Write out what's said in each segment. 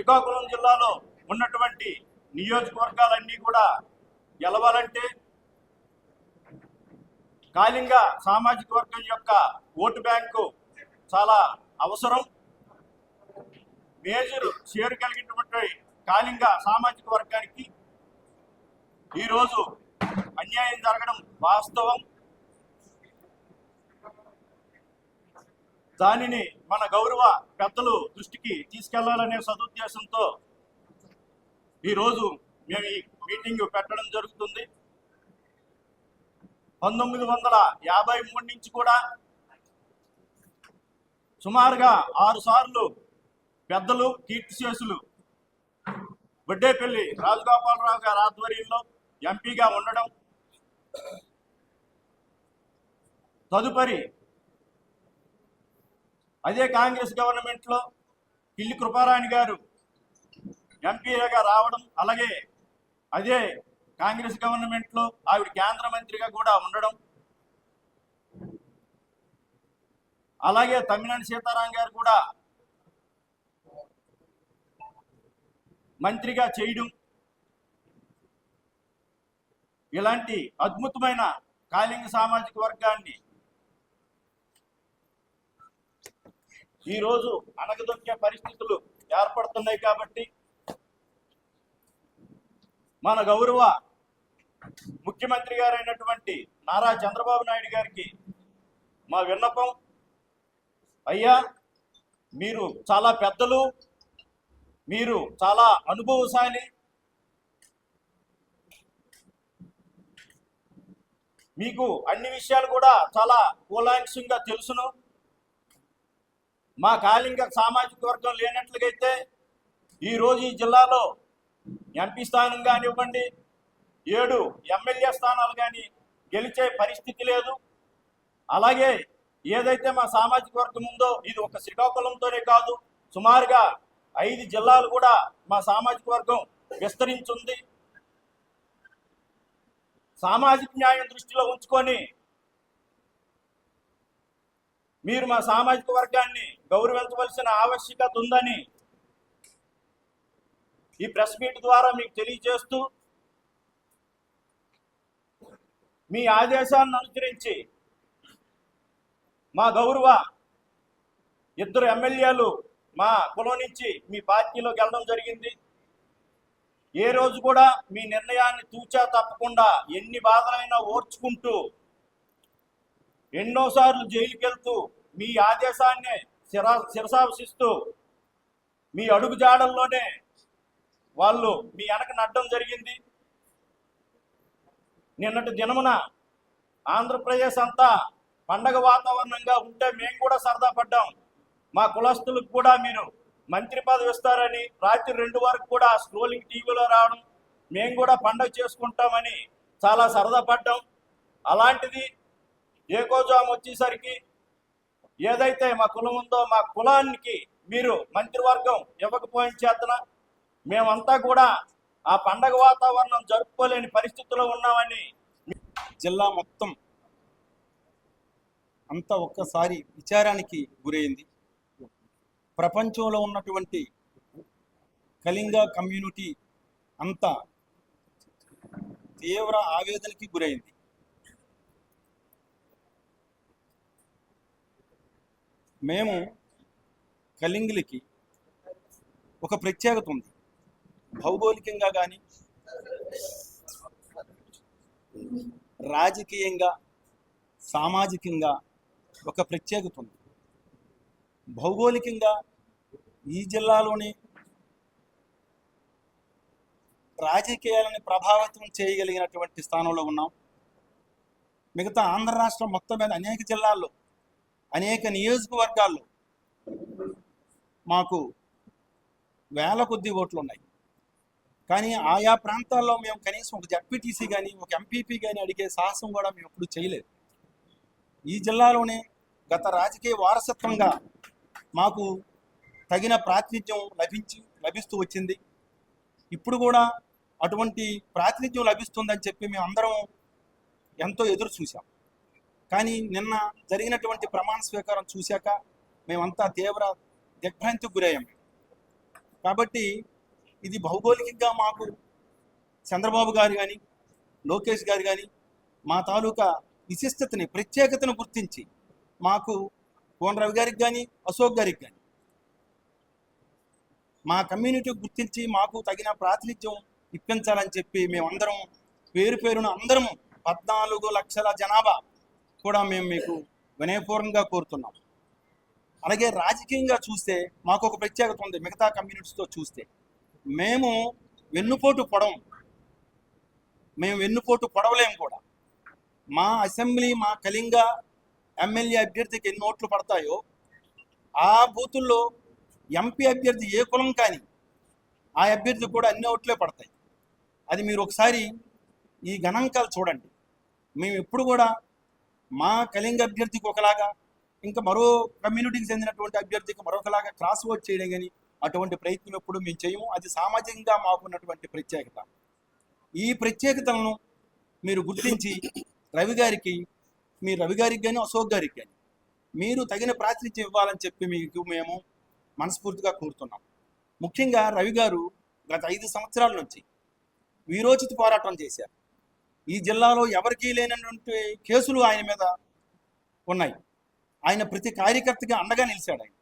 శ్రీకాకుళం జిల్లాలో ఉన్నటువంటి నియోజకవర్గాలన్నీ కూడా గెలవాలంటే కాళింగ సామాజిక వర్గం యొక్క ఓటు బ్యాంకు చాలా అవసరం. మేజర్ షేర్ కలిగినటువంటి కాళింగ సామాజిక వర్గానికి ఈరోజు అన్యాయం జరగడం వాస్తవం. దానిని మన గౌరవ పెద్దలు దృష్టికి తీసుకెళ్ళాలనే సదుద్దేశంతో ఈరోజు మేము ఈ మీటింగ్ పెట్టడం జరుగుతుంది. పంతొమ్మిది వందల యాభై మూడు నుంచి కూడా సుమారుగా ఆరు సార్లు పెద్దలు కీర్తిశేషులు బొడ్డేపల్లి రాజగోపాలరావు గారి ఆధ్వర్యంలో ఎంపీగా ఉండడం తదుపరి అదే కాంగ్రెస్ గవర్నమెంట్లో పిల్లి కృపారాణి గారు ఎంపీగా రావడం అలాగే అదే కాంగ్రెస్ గవర్నమెంట్లో ఆవిడ కేంద్ర మంత్రిగా కూడా ఉండడం అలాగే తమ్మినేని సీతారాం గారు కూడా మంత్రిగా చేయడం ఇలాంటి అద్భుతమైన కాళింగ సామాజిక వర్గాన్ని ఈరోజు అణగదొక్కే పరిస్థితులు ఏర్పడుతున్నాయి కాబట్టి మన గౌరవ ముఖ్యమంత్రి గారైనటువంటి నారా చంద్రబాబు నాయుడు గారికి మా విన్నపం అయ్యా మీరు చాలా పెద్దలు మీరు చాలా అనుభవశాలి. మీకు అన్ని విషయాలు కూడా చాలా కూలాంక్షంగా తెలుసును. మా కాళింగ సామాజిక వర్గం లేనట్లుగైతే ఈరోజు ఈ జిల్లాలో ఎంపీ స్థానం కానివ్వండి ఏడు ఎమ్మెల్యే స్థానాలు కానీ గెలిచే పరిస్థితి లేదు. అలాగే ఏదైతే మా సామాజిక వర్గం ఉందో ఇది ఒక శ్రీకాకుళంతోనే కాదు సుమారుగా ఐదు జిల్లాలు కూడా మా సామాజిక వర్గం విస్తరించుంది. సామాజిక న్యాయం దృష్టిలో ఉంచుకొని మీరు మా సామాజిక వర్గాన్ని గౌరవించవలసిన ఆవశ్యకత ఉందని ఈ ప్రెస్ మీట్ ద్వారా మీకు తెలియజేస్తూ మీ ఆదేశాన్ని అనుసరించి మా గౌరవ ఇద్దరు ఎమ్మెల్యేలు మా కులం నుంచి మీ పార్టీలోకి వెళ్ళడం జరిగింది. ఏ రోజు కూడా మీ నిర్ణయాన్ని తూచా తప్పకుండా ఎన్ని బాధలైనా ఓర్చుకుంటూ ఎన్నోసార్లు జైలుకెళ్తూ మీ ఆదేశాన్ని శిరా శిరసావసిస్తూ మీ అడుగు జాడల్లోనే వాళ్ళు మీ వెనక నడ్డం జరిగింది. నిన్నటి దినమున ఆంధ్రప్రదేశ్ అంతా పండగ వాతావరణంగా ఉంటే మేము కూడా సరదా పడ్డాం. మా కులస్తులకు కూడా మీరు మంత్రి పదవి ఇస్తారని రాత్రి రెండు వరకు కూడా స్క్రోలింగ్ టీవీలో రావడం మేము కూడా పండగ చేసుకుంటామని చాలా సరదా పడ్డాం. అలాంటిది ఏకోజాము వచ్చేసరికి ఏదైతే మా కులం ఉందో మా కులానికి మీరు మంత్రివర్గం ఇవ్వకపోయిన చేతన మేమంతా కూడా ఆ పండగ వాతావరణం జరుపుకోలేని పరిస్థితుల్లో ఉన్నామని జిల్లా మొత్తం అంతా ఒక్కసారి విచారానికి గురైంది. ప్రపంచంలో ఉన్నటువంటి కళింగ కమ్యూనిటీ అంతా తీవ్ర ఆవేదనకి గురైంది. మేము కళింగులకి ఒక ప్రత్యేకత ఉంది. భౌగోళికంగా కానీ రాజకీయంగా సామాజికంగా ఒక ప్రత్యేకత ఉంది. భౌగోళికంగా ఈ జిల్లాలోని రాజకీయాలను ప్రభావితం చేయగలిగినటువంటి స్థానంలో ఉన్నాం. మిగతా ఆంధ్ర రాష్ట్రం మొత్తం మీద అనేక జిల్లాల్లో అనేక నియోజకవర్గాల్లో మాకు వేల కొద్ది ఓట్లు ఉన్నాయి కానీ ఆయా ప్రాంతాల్లో మేము కనీసం ఒక జడ్పీటీసీ కానీ ఒక ఎంపీపీ కానీ అడిగే సాహసం కూడా మేము ఎప్పుడు చేయలేదు. ఈ జిల్లాలోనే గత రాజకీయ వారసత్వంగా మాకు తగిన ప్రాతినిధ్యం లభించి లభిస్తూ వచ్చింది. ఇప్పుడు కూడా అటువంటి ప్రాతినిధ్యం లభిస్తుందని చెప్పి మేము అందరం ఎంతో ఎదురు చూసాం కానీ నిన్న జరిగినటువంటి ప్రమాణ స్వీకారం చూశాక మేమంతా తీవ్ర దిగ్భ్రాంతికి గురయ్యాం. కాబట్టి ఇది భౌగోళికంగా మాకు చంద్రబాబు గారు కానీ లోకేష్ గారు కానీ మా తాలూకా విశిష్టతని ప్రత్యేకతను గుర్తించి మాకు కోన రవి గారికి కానీ అశోక్ గారికి కానీ మా కమ్యూనిటీ గుర్తించి మాకు తగిన ప్రాతినిధ్యం ఇప్పించాలని చెప్పి మేమందరం పేరు పేరున అందరం పద్నాలుగు లక్షల జనాభా కూడా మేము మీకు వినయపూర్వకంగా కోరుతున్నాం. అలాగే రాజకీయంగా చూస్తే మాకు ఒక ప్రత్యేకత ఉంది మిగతా కమ్యూనిటీస్తో చూస్తే. మేము వెన్నుపోటు పొడవం. మేము వెన్నుపోటు పొడవలేము కూడా. మా అసెంబ్లీ మా కళింగ ఎమ్మెల్యే అభ్యర్థికి ఎన్ని ఓట్లు పడతాయో ఆ బూతుల్లో ఎంపీ అభ్యర్థి ఏ కులం కానీ ఆ అభ్యర్థి కూడా అన్ని ఓట్లే పడతాయి. అది మీరు ఒకసారి ఈ గణాంకాలు చూడండి. మేము ఎప్పుడు కూడా మా కళింగ అభ్యర్థికి ఒకలాగా ఇంకా మరో కమ్యూనిటీకి చెందినటువంటి అభ్యర్థికి మరొకలాగా క్రాస్ ఓట్ చేయడం కానీ అటువంటి ప్రయత్నం ఎప్పుడు మేము చేయము. అది సామాజికంగా మాకున్నటువంటి ప్రత్యేకత. ఈ ప్రత్యేకతలను మీరు గుర్తించి రవి గారికి మీ రవి గారికి కానీ అశోక్ గారికి కానీ మీరు తగిన ప్రాతినిధ్యం ఇవ్వాలని చెప్పి మీకు మేము మనస్ఫూర్తిగా కోరుతున్నాం. ముఖ్యంగా రవి గారు గత ఐదు సంవత్సరాల నుంచి వీరోచిత పోరాటం చేశారు. ఈ జిల్లాలో ఎవరికీ లేనటువంటి కేసులు ఆయన మీద ఉన్నాయి. ఆయన ప్రతి కార్యకర్తకి అండగా నిలిచాడు ఆయన.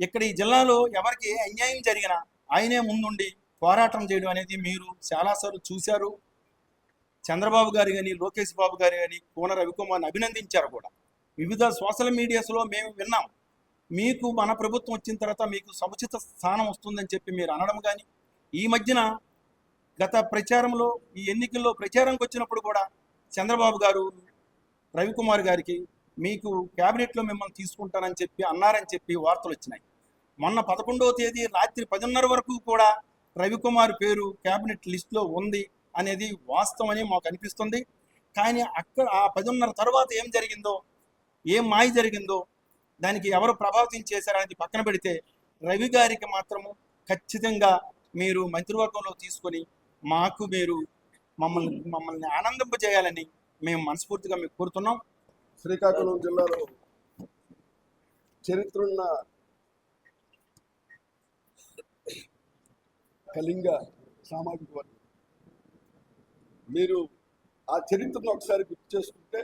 ఇక్కడ ఈ జిల్లాలో ఎవరికి అన్యాయం జరిగినా ఆయనే ముందుండి పోరాటం చేయడం అనేది మీరు చాలాసార్లు చూశారు. చంద్రబాబు గారు కానీ లోకేష్ బాబు గారు కానీ కోన రవికుమార్ని అభినందించారు కూడా. వివిధ సోషల్ మీడియాస్లో మేము విన్నాం. మీకు మన ప్రభుత్వం వచ్చిన తర్వాత మీకు సముచిత స్థానం వస్తుందని చెప్పి మీరు అనడం కానీ ఈ మధ్యన గత ప్రచారంలో ఈ ఎన్నికల్లో ప్రచారంకి వచ్చినప్పుడు కూడా చంద్రబాబు గారు రవికుమార్ గారికి మీకు క్యాబినెట్లో మిమ్మల్ని తీసుకుంటానని చెప్పి అన్నారని చెప్పి వార్తలు వచ్చినాయి. మొన్న పదకొండవ తేదీ రాత్రి పదిన్నర వరకు కూడా రవికుమార్ పేరు క్యాబినెట్ లిస్ట్లో ఉంది అనేది వాస్తవమని మాకు అనిపిస్తుంది. కానీ అక్కడ ఆ పదిన్నర తర్వాత ఏం జరిగిందో ఏం మాయ జరిగిందో దానికి ఎవరు ప్రభావితం చేశారనేది పక్కన పెడితే రవి గారికి మాత్రము ఖచ్చితంగా మీరు మంత్రివర్గంలో తీసుకొని మాకు మీరు మమ్మల్ని మమ్మల్ని ఆనందింపజేయాలని మేము మనస్ఫూర్తిగా మీకు కోరుతున్నాం. శ్రీకాకుళం జిల్లాలో చరిత్ర ఉన్న కళింగ సామాజిక వర్గం. మీరు ఆ చరిత్రను ఒకసారి గుర్తు చేసుకుంటే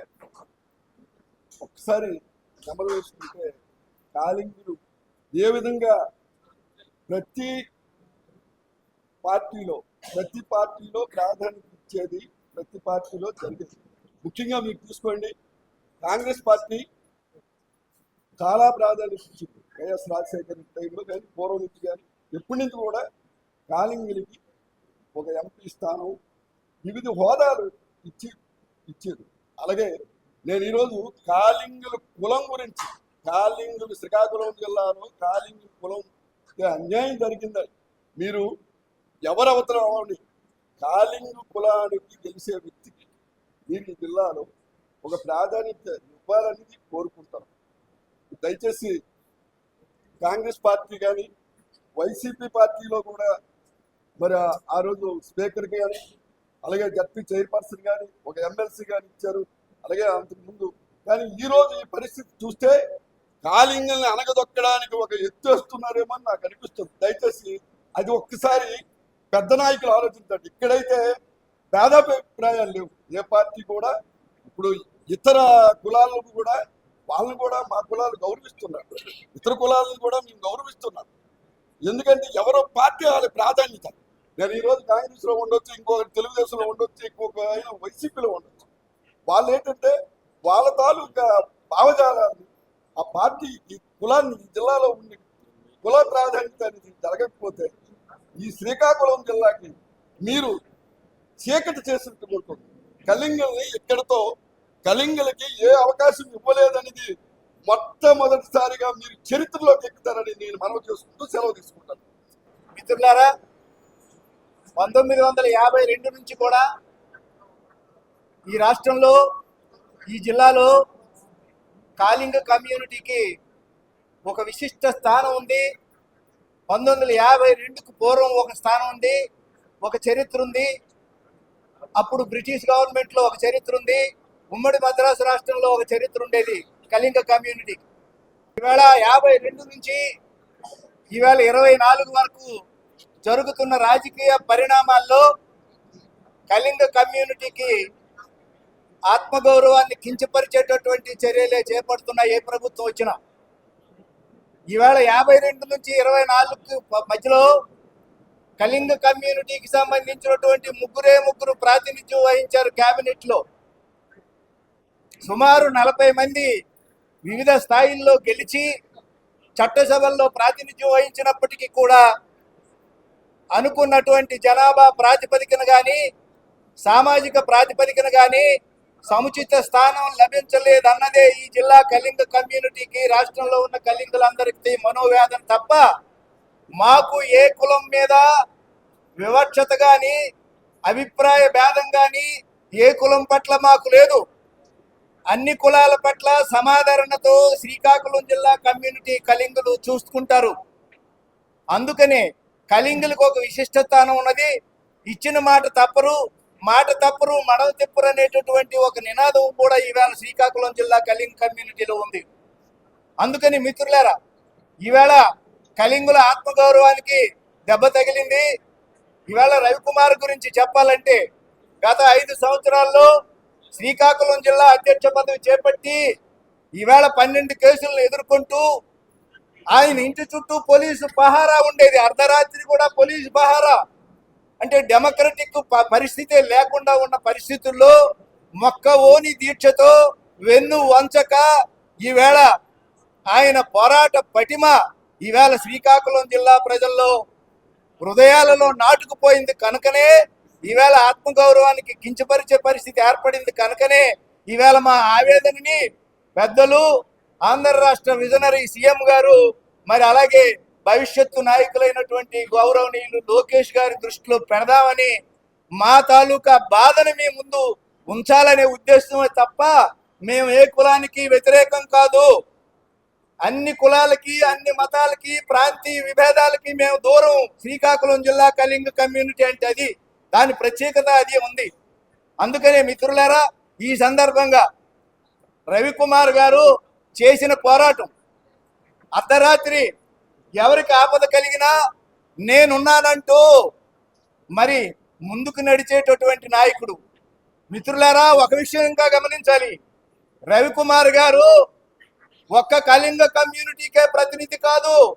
ఒకసారి నెమరు వేసుకుంటే కాలింగులు ఏ విధంగా ప్రతి పార్టీలో ప్రతి పార్టీలో ప్రాధాన్యత ఇచ్చేది ప్రతి పార్టీలో జరిగేది ముఖ్యంగా మీరు చూసుకోండి కాంగ్రెస్ పార్టీ చాలా ప్రాధాన్యత ఇచ్చింది. వైఎస్ రాజశేఖర్ టైంలో కానీ పూర్వం నుంచి కానీ ఎప్పటి నుంచి కూడా కాలింగులకి ఒక ఎంపీ స్థానం వివిధ హోదాలు ఇచ్చి ఇచ్చేది అలాగే నేను ఈరోజు కాలింగుల కులం గురించి కాలింగులు శ్రీకాకుళం జిల్లాలో కాలింగుల కులం అన్యాయం జరిగిందని మీరు ఎవరు అవతల అవ్వండి కాలింగు కులానికి గెలిచే వ్యక్తికి మీరు ఈ జిల్లాలో ఒక ప్రాధాన్యత ఇవ్వాలనేది కోరుకుంటాను దయచేసి కాంగ్రెస్ పార్టీ కానీ వైసీపీ పార్టీలో కూడా మరి ఆ- రోజు స్పీకర్ కానీ అలాగే జడ్పీ చైర్పర్సన్ కానీ ఒక ఎమ్మెల్సీ కానీ ఇచ్చారు. అలాగే అంతకు ముందు కానీ ఈ రోజు ఈ పరిస్థితి చూస్తే కాలింగల్ని అనగదొక్కడానికి ఒక ఎత్తు వేస్తున్నారేమో నాకు అనిపిస్తుంది. దయచేసి అది ఒక్కసారి పెద్ద నాయకులు ఆలోచించండి. ఇక్కడైతే భేదాభిప్రాయాలు లేవు. ఏ పార్టీ కూడా ఇప్పుడు ఇతర కులాలకు కూడా వాళ్ళని కూడా మా కులాలు గౌరవిస్తున్నారు. ఇతర కులాలను కూడా మేము గౌరవిస్తున్నాం. ఎందుకంటే ఎవరో పార్టీ వాళ్ళ ప్రాధాన్యత. నేను ఈరోజు కాంగ్రెస్లో ఉండొచ్చు ఇంకొకటి తెలుగుదేశంలో ఉండొచ్చు ఇంకొక ఆయన వైసీపీలో ఉండొచ్చు. వాళ్ళు ఏంటంటే వాళ్ళ తాలూకా భావజాలాన్ని ఆ పార్టీ ఈ కులాన్ని జిల్లాలో ఉండి కుల ప్రాధాన్యత అనేది జరగకపోతే ఈ శ్రీకాకుళం జిల్లాకి మీరు చీకటి చేసినట్టు కోరుకోండి కలింగల్ని ఇక్కడతో కలింగలకి ఏ అవకాశం ఇవ్వలేదనేది మొట్టమొదటిసారిగా మీరు చరిత్రలోకి ఎక్కుతారని నేను మనవి చేసుకుంటూ సెలవు తీసుకుంటాను. మిత్రులారా పంతొమ్మిది వందల యాభై రెండు నుంచి కూడా ఈ రాష్ట్రంలో ఈ జిల్లాలో కాళింగ కమ్యూనిటీకి ఒక విశిష్ట స్థానం ఉంది. పంతొమ్మిది వందల యాభై రెండుకు పూర్వం ఒక స్థానం ఉంది ఒక చరిత్ర ఉంది. అప్పుడు బ్రిటిష్ గవర్నమెంట్లో ఒక చరిత్ర ఉంది ఉమ్మడి మద్రాసు రాష్ట్రంలో ఒక చరిత్ర ఉండేది కళింగ కమ్యూనిటీ. ఈవేళ యాభై రెండు నుంచి ఈవేళ ఇరవై నాలుగు వరకు జరుగుతున్న రాజకీయ పరిణామాల్లో కళింగ కమ్యూనిటీకి ఆత్మగౌరవాన్ని కించపరిచేటటువంటి చర్యలే చేపడుతున్న ఏ ప్రభుత్వం వచ్చినా. ఈవేళ యాభై రెండు నుంచి ఇరవై నాలుగు మధ్యలో కళింగ కమ్యూనిటీకి సంబంధించినటువంటి ముగ్గురే ముగ్గురు ప్రాతినిధ్యం వహించారు కేబినెట్లో సుమారు నలభై మంది వివిధ స్థాయిల్లో గెలిచి చట్టసభల్లో ప్రాతినిధ్యం వహించినప్పటికీ కూడా అనుకున్నటువంటి జనాభా ప్రాతిపదికన కానీ సామాజిక ప్రాతిపదికన కానీ సముచిత స్థానం లభించలేదన్నదే ఈ జిల్లా కళింగ కమ్యూనిటీకి రాష్ట్రంలో ఉన్న కళింగులందరికీ మనోవేదన తప్ప మాకు ఏ కులం మీద వివక్షత కానీ అభిప్రాయ భేదం కానీ ఏ కులం పట్ల మాకు లేదు. అన్ని కులాల పట్ల సమాదరణతో శ్రీకాకుళం జిల్లా కమ్యూనిటీ కళింగులు చూసుకుంటారు. అందుకనే కళింగులకు ఒక విశిష్ట స్థానం ఉన్నది. ఇచ్చిన మాట తప్పరు. మాట తప్పురు మడవ తిప్పురు అనేటటువంటి ఒక నినాదం కూడా ఈవేళ శ్రీకాకుళం జిల్లా కలింగ్ కమ్యూనిటీలో ఉంది. అందుకని మిత్రులారా ఈవేళ కళింగుల ఆత్మగౌరవానికి దెబ్బ తగిలింది. ఈవేళ రవికుమార్ గురించి చెప్పాలంటే గత ఐదు సంవత్సరాల్లో శ్రీకాకుళం జిల్లా అధ్యక్ష పదవి చేపట్టి ఈవేళ పన్నెండు కేసులను ఎదుర్కొంటూ ఆయన ఇంటి చుట్టూ పోలీసు పహారా ఉండేది. అర్ధరాత్రి కూడా పోలీసు పహారా అంటే డెమోక్రటిక్ పరిస్థితే లేకుండా ఉన్న పరిస్థితుల్లో మొక్క ఓని దీక్షతో వెన్ను వంచక ఈవేళ ఆయన పోరాట పటిమ ఈవేళ శ్రీకాకుళం జిల్లా ప్రజల్లో హృదయాలలో నాటుకుపోయింది కనుకనే ఈవేళ ఆత్మగౌరవానికి కించపరిచే పరిస్థితి ఏర్పడింది కనుకనే ఈవేళ మా ఆవేదనని పెద్దలు ఆంధ్ర రాష్ట్ర విజనరీ సీఎం గారు మరి అలాగే భవిష్యత్తు నాయకులైనటువంటి గౌరవనీయులు లోకేష్ గారి దృష్టిలో పెడదామని మా తాలూకా బాధను మీ ముందు ఉంచాలనే ఉద్దేశమే తప్ప మేము ఏ కులానికి వ్యతిరేకం కాదు. అన్ని కులాలకి అన్ని మతాలకి ప్రాంతీయ విభేదాలకి మేము దూరం. శ్రీకాకుళం జిల్లా కళింగ కమ్యూనిటీ అంటే అది. దాని ప్రత్యేకత అది ఉంది. అందుకనే మిత్రులారా ఈ సందర్భంగా రవికుమార్ గారు చేసిన పోరాటం. అర్ధరాత్రి ఎవరికి ఆపద కలిగినా నేనున్నానంటూ మరి ముందుకు నడిచేటటువంటి నాయకుడు. మిత్రులారా ఒక విషయం ఇంకా గమనించాలి. రవికుమార్ గారు ఒక్క కళింగ కమ్యూనిటీకే ప్రతినిధి కాదు.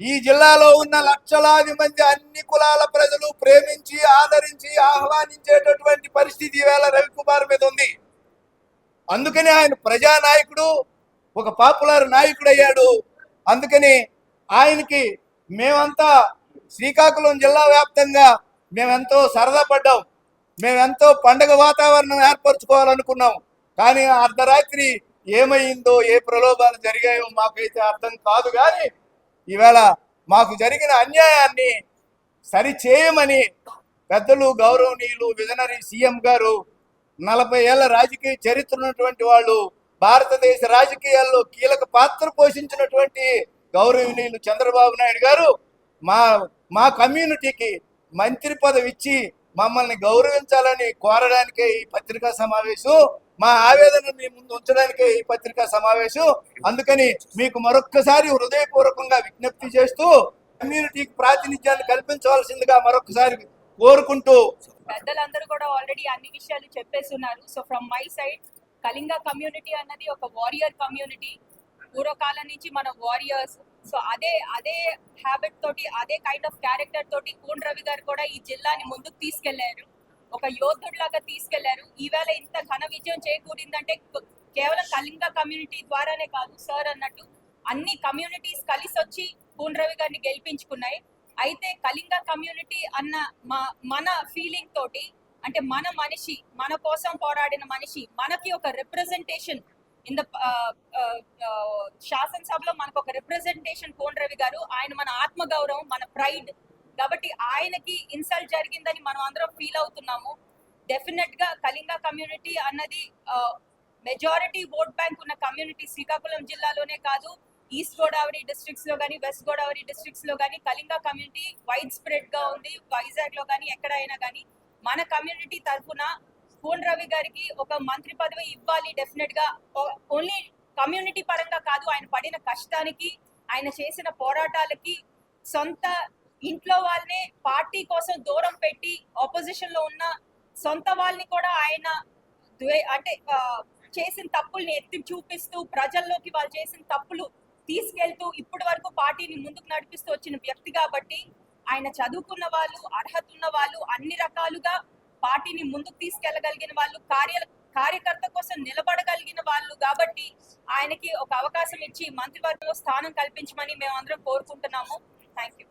ఈ జిల్లాలో ఉన్న లక్షలాది మంది అన్ని కులాల ప్రజలు ప్రేమించి ఆదరించి ఆహ్వానించేటటువంటి పరిస్థితి ఈవేళ రవికుమార్ మీద ఉంది. అందుకని ఆయన ప్రజానాయకుడు ఒక పాపులర్ నాయకుడు అయ్యాడు అందుకని ఆయనకి మేమంతా శ్రీకాకుళం జిల్లా వ్యాప్తంగా మేమెంతో సరదా పడ్డాం. మేమెంతో పండగ వాతావరణం ఏర్పరచుకోవాలనుకున్నాం. కానీ అర్ధరాత్రి ఏమైందో ఏ ప్రలోభాలు జరిగాయో మాకైతే అర్థం కాదు కానీ ఈవేళ మాకు జరిగిన అన్యాయాన్ని సరిచేయమని పెద్దలు గౌరవనీయులు విజనరీ సీఎం గారు నలభై ఏళ్ళ రాజకీయ చరిత్ర ఉన్నటువంటి వాళ్ళు భారతదేశ రాజకీయాల్లో కీలక పాత్ర పోషించినటువంటి గౌరవనీయులు చంద్రబాబు నాయుడు గారు మా మా కమ్యూనిటీకి మంత్రి పదవి ఇచ్చి మమ్మల్ని గౌరవించాలని కోరడానికే ఈ పత్రికా సమావేశం మా ఆవేదన మీ ముందు ఉంచడానికే ఈ పత్రికా సమావేశం. అందుకని మీకు మరొక్కసారి హృదయపూర్వకంగా విజ్ఞప్తి చేస్తూ కమ్యూనిటీకి ప్రాతినిధ్యాన్ని కల్పించవలసిందిగా మరొకసారి కోరుకుంటూ పెద్దలందరూ కూడా ఆల్రెడీ అన్ని విషయాలు చెప్పేస్తున్నారు. So from my side Kalinga community అన్నది ఒక వారియర్ కమ్యూనిటీ పూర్వకాలం నుంచి మన వారియర్స్ సో అదే అదే హ్యాబిట్ తోటి అదే కైండ్ ఆఫ్ క్యారెక్టర్ తోటి కూన్ రవి గారు కూడా ఈ జిల్లాని ముందుకు తీసుకెళ్ళారు. ఒక యోధుడిలాగా తీసుకెళ్ళారు. ఈవేళ ఇంత ఘన విజయం చేకూరిందంటే కేవలం కళింగ కమ్యూనిటీ ద్వారానే కాదు సార్ అన్నట్టు అన్ని కమ్యూనిటీస్ కలిసి వచ్చి కూన్ రవి గారిని గెలిపించుకున్నాయి. అయితే కళింగ కమ్యూనిటీ అన్న మా- మన ఫీలింగ్ తోటి అంటే మన మనిషి మన కోసం పోరాడిన మనిషి మనకి ఒక రిప్రజెంటేషన్ ఇన్ ద శాసనసభలో మనకు ఒక రిప్రజెంటేషన్ కోన్ రవి గారు ఆయన మన ఆత్మ గౌరవం మన ప్రైడ్ కాబట్టి ఆయనకి ఇన్సల్ట్ జరిగిందని మనం అందరం ఫీల్ అవుతున్నాము. డెఫినెట్గా కళింగ కమ్యూనిటీ అన్నది మెజారిటీ ఓట్ బ్యాంక్ ఉన్న కమ్యూనిటీ శ్రీకాకుళం జిల్లాలోనే కాదు ఈస్ట్ గోదావరి డిస్ట్రిక్ట్స్లో కానీ వెస్ట్ గోదావరి డిస్ట్రిక్ట్స్లో కానీ కళింగ కమ్యూనిటీ వైడ్ స్ప్రెడ్గా ఉంది వైజాగ్లో కానీ ఎక్కడైనా కానీ మన కమ్యూనిటీ తరఫున కోన్ రవి గారికి ఒక మంత్రి పదవి ఇవ్వాలి డెఫినెట్గా. ఓన్లీ కమ్యూనిటీ పరంగా కాదు ఆయన పడిన కష్టానికి ఆయన చేసిన పోరాటాలకి సొంత ఇంట్లో వాళ్ళనే పార్టీ కోసం దూరం పెట్టి ఆపోజిషన్లో ఉన్న సొంత వాళ్ళని కూడా ఆయన అంటే చేసిన తప్పుల్ని ఎత్తి చూపిస్తూ ప్రజల్లోకి వాళ్ళు చేసిన తప్పులు తీసుకెళ్తూ ఇప్పటి వరకు పార్టీని ముందుకు నడిపిస్తూ వచ్చిన వ్యక్తి కాబట్టి ఆయన చదువుకున్న వాళ్ళు అర్హత ఉన్న వాళ్ళు అన్ని రకాలుగా పార్టీని ముందుకు తీసుకెళ్ళగలిగిన వాళ్ళు కార్య కార్యకర్త కోసం నిలబడగలిగిన వాళ్ళు కాబట్టి ఆయనకి ఒక అవకాశం ఇచ్చి మంత్రివర్గంలో స్థానం కల్పించమని మేము అందరం కోరుకుంటున్నాము. Thank you